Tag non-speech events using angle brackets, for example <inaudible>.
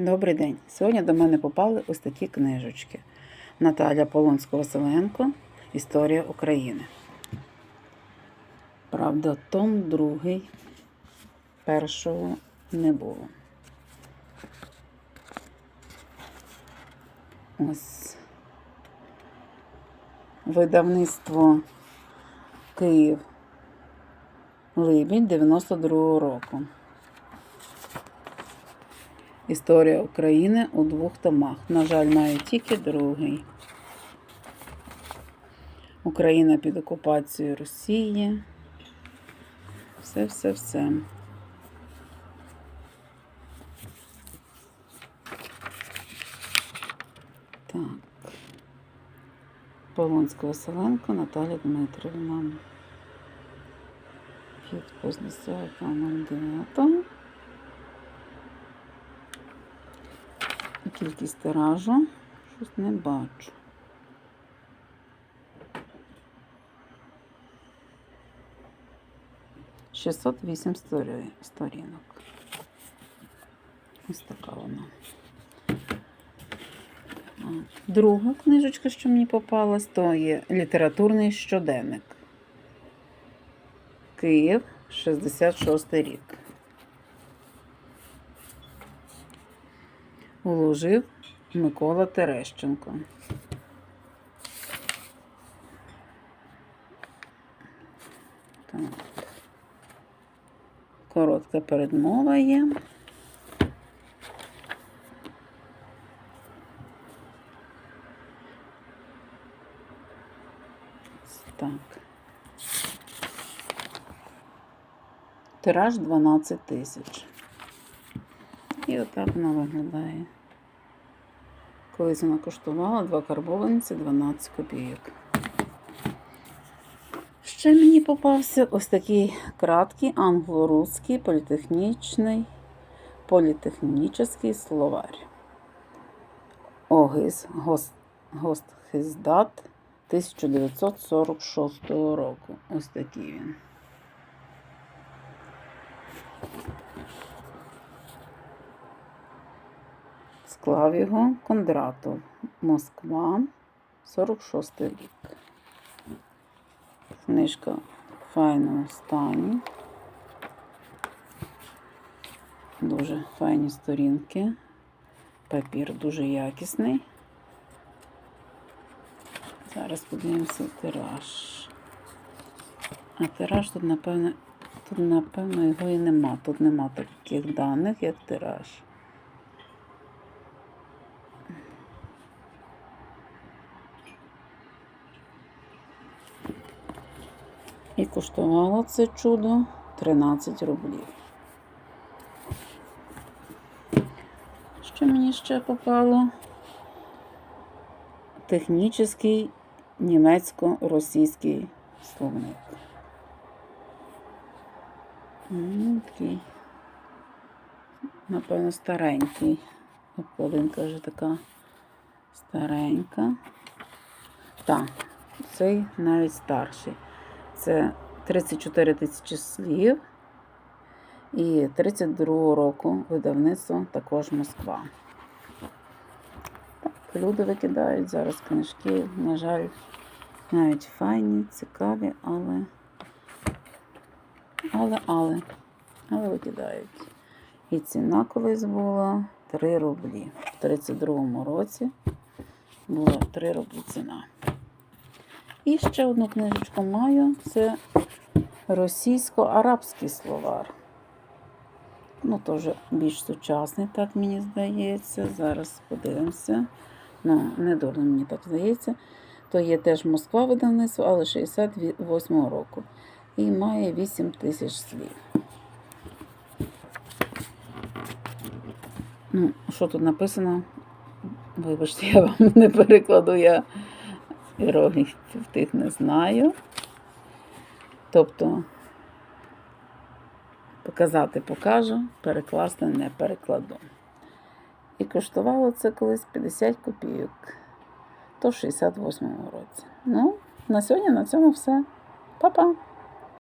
Добрий день. Сьогодні до мене попали ось такі книжечки. Наталя Полонського-Василенко Історія України. Правда, том другий першого не було. Ось видавництво Київ Либідь 92-го року. Історія України у двох томах. На жаль, маю тільки другий. Україна під окупацією Росії. Все, все, все. Так. Полонська Василенко Наталя Дмитрівна. Підпис 10.09. І Кількість тиражу. Щось не бачу. Шістсот вісім сторінок. Ось така вона. Друга книжечка, що мені попалась, то є літературний щоденник. Київ, 66 рік. Уложив Микола Терещенко. Так. Коротка передмова є. Так. Тираж 12 тисяч. І отак вона виглядає. Колись вона коштувала два карбованці 12 копійок. Ще мені попався ось такий краткий англо-русський політехнічний політехнічний словарь. Огиз Гост, Гостхиздат 1946 року. Ось такий він. Склав його Кондратов, Москва, 46 рік. Книжка в файному стані. Дуже файні сторінки. Папір дуже якісний. Зараз подивимося тираж. А тираж тут, напевно, тут, напевно, його і нема. Тут нема таких даних, як тираж. І коштувало це чудо 13 рублів. Що мені ще попало? Технічний німецько-російський словник. Такий, напевно, старенький. Обкладинка вже така старенька. Так, цей навіть старший. Це 34 тисячі слів. І 32 року видавництво також Москва. Так, люди викидають зараз книжки, на жаль, навіть файні, цікаві, але, але, але, але викидають. І ціна колись була 3 рублі. В 32 році була 3 рублі ціна. І ще одну книжечку маю. Це російсько-арабський словар. Ну, теж більш сучасний, так мені здається. Зараз подивимося. Ну, не дурно мені так здається. То є теж Москва видавництво, але 68 року. І має 8 тисяч слів. Ну, що тут написано? Вибачте, я вам <laughs> не перекладу, я іерогліфів тих не знаю. Тобто показати покажу, перекласти не перекладу. І коштувало це колись 50 копійок, то в 68-му році. Ну, на сьогодні на цьому все. Па-па!